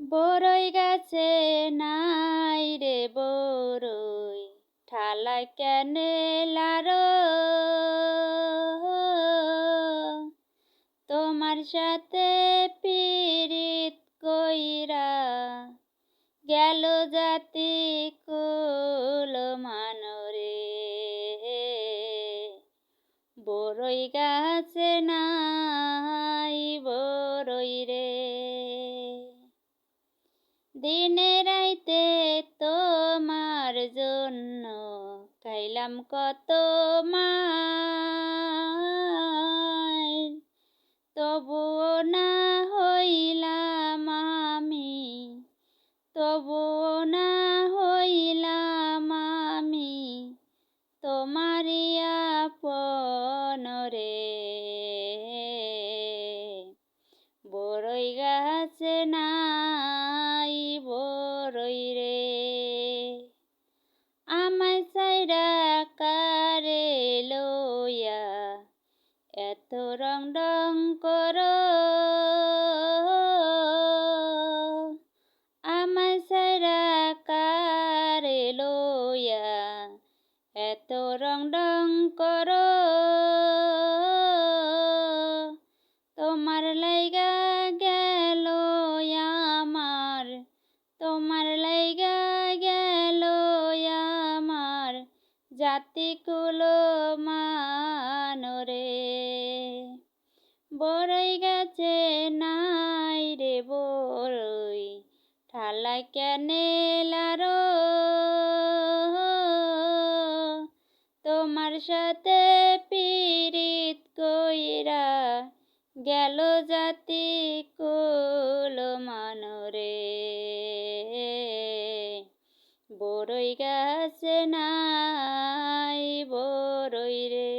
বরই গাছে, নাই রে বরই। ঠালায় কেনে লারো তোমার সাথে পিরিত কইরা গেল জাতি কুল মানরে। বরই গাছে, নাই বরই রে দিনে রাইতে তোমার জন্য খাইলাম কত মার না হইলাম আমি, তবুও না হইলাম আমি, তোমারই আপন সাইরা কারে লইয়া এত রং রং কর। আমার সাইরা কারে লইয়া এত রং রং করো। জাতি কুলো মানরে। বড়ই গাছে নাই রে বড়ই ঠালা কেনে লারো। তোমার সাথে পিরিত কইরা গেল জাতি কুল মানরে। বড়ই গাছে না বরই রে।